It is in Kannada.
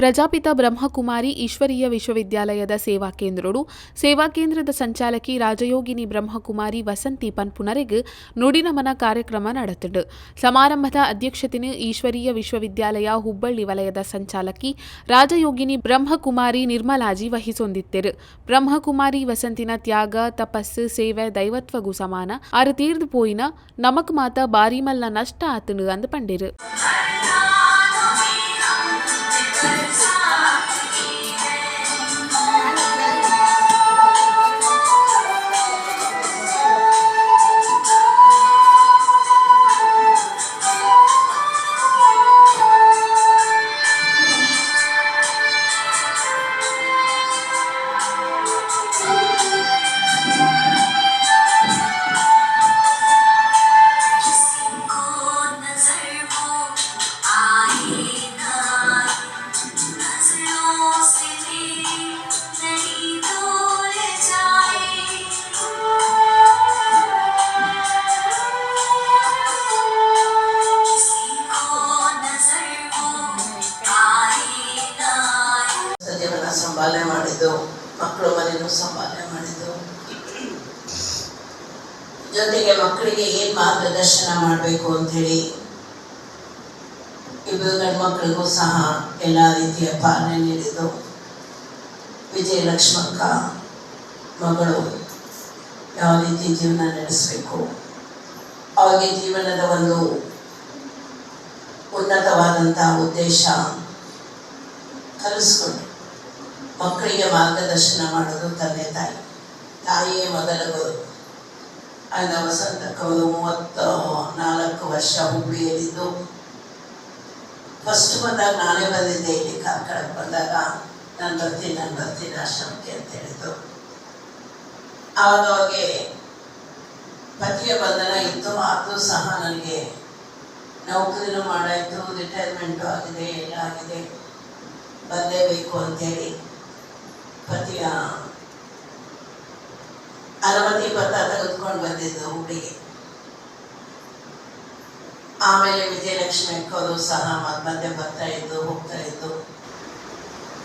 ಪ್ರಜಾಪಿತ ಬ್ರಹ್ಮಕುಮಾರಿ ಈಶ್ವರೀಯ ವಿಶ್ವವಿದ್ಯಾಲಯದ ಸೇವಾ ಕೇಂದ್ರಡು ಸೇವಾ ಕೇಂದ್ರದ ಸಂಚಾಲಕಿ ರಾಜಯೋಗಿನಿ ಬ್ರಹ್ಮಕುಮಾರಿ ವಸಂತಿ ಪನ್ಪುನರೆಗ್ ನುಡಿನಮನ ಕಾರ್ಯಕ್ರಮ ನಡೆತಿಡು ಸಮಾರಂಭದ ಅಧ್ಯಕ್ಷತೆಯನ್ನು ಈಶ್ವರೀಯ ವಿಶ್ವವಿದ್ಯಾಲಯ ಹುಬ್ಬಳ್ಳಿ ವಲಯದ ಸಂಚಾಲಕಿ ರಾಜಯೋಗಿನಿ ಬ್ರಹ್ಮಕುಮಾರಿ ನಿರ್ಮಲಾಜಿ ವಹಿಸೊಂದಿತ್ತೆರು. ಬ್ರಹ್ಮಕುಮಾರಿ ವಸಂತಿನ ತ್ಯಾಗ, ತಪಸ್ಸು, ಸೇವೆ, ದೈವತ್ವಗೂ ಸಮಾನ. ಅರು ತೀರ್ದು ಪೋಯಿನ ನಮಕ್ ಮಾತ ಬಾರಿಮಲ್ನ ನಷ್ಟ ಆತನು ಅಂದು ಪಂಡಿರು. ಸಂಭಾಲನೆ ಮಾಡಿದ್ದು, ಮಕ್ಕಳು ಮನೆಯೂ ಸಂಭಾಲನೆ ಮಾಡಿದ್ದು. ಜೊತೆಗೆ ಮಕ್ಕಳಿಗೆ ಏನ್ ಮಾರ್ಗದರ್ಶನ ಮಾಡಬೇಕು ಅಂತೇಳಿ ಇಬ್ಬರು ಗಂಡು ಮಕ್ಕಳಿಗೂ ಸಹ ಎಲ್ಲ ರೀತಿಯ ಪಾಲನೆ ನೀಡಿದ್ದು. ವಿಜಯಲಕ್ಷ್ಮಕ್ಕ ಮಗಳು ಯಾವ ರೀತಿ ಜೀವನ ನಡೆಸಬೇಕು? ಅವರಿಗೆ ಜೀವನದ ಒಂದು ಉನ್ನತವಾದಂತಹ ಉದ್ದೇಶ ಕಲಿಸ್ಕೊಂಡು ಮಕ್ಕಳಿಗೆ ಮಾರ್ಗದರ್ಶನ ಮಾಡೋದು ತಂದೆ ತಾಯಿ. ತಾಯಿಯೇ ಮೊದಲ ಗುರು. ಆಗ ಕವಲು ಮೂವತ್ತ ನಾಲ್ಕು ವರ್ಷ ಹುಬ್ಳಿಯಲ್ಲಿದ್ದು. ಫಸ್ಟ್ ಬಂದಾಗ ನಾನೇ ಬಂದಿದ್ದೆ ಇಲ್ಲಿ ಕಾರ್ಕಳಕ್ಕೆ. ಬಂದಾಗ ನಾನು ಬರ್ತೀನಿ ನಾನು ಬರ್ತೀನಿ ಆಶ್ರಮಕ್ಕೆ ಅಂತ ಹೇಳಿದ್ದು. ಆವಾಗ ಪತಿಯ ಬಂಧನ ಇತ್ತು, ಆದರೂ ಸಹ ನನಗೆ ನೌಕರಿನೂ ಮಾಡಾಯಿತು ರಿಟೈರ್ಮೆಂಟು ಆಗಿದೆ, ಎಲ್ಲ ಆಗಿದೆ. ಬರಲೇಬೇಕು ಅಂತೇಳಿ ಪತಿಯ ಅರವತ್ತಿ ಪತ್ರ ತೆಗೆದುಕೊಂಡು ಬಂದಿದ್ದು ಹುಬ್ಳಿಗೆ ಆಮೇಲೆ ವಿಜಯಲಕ್ಷ್ಮಿ ಅಕ್ಕವರು ಸಹ ಮಧ್ಯೆ ಬರ್ತಾ ಇದ್ದು ಹೋಗ್ತಾ ಇದ್ದು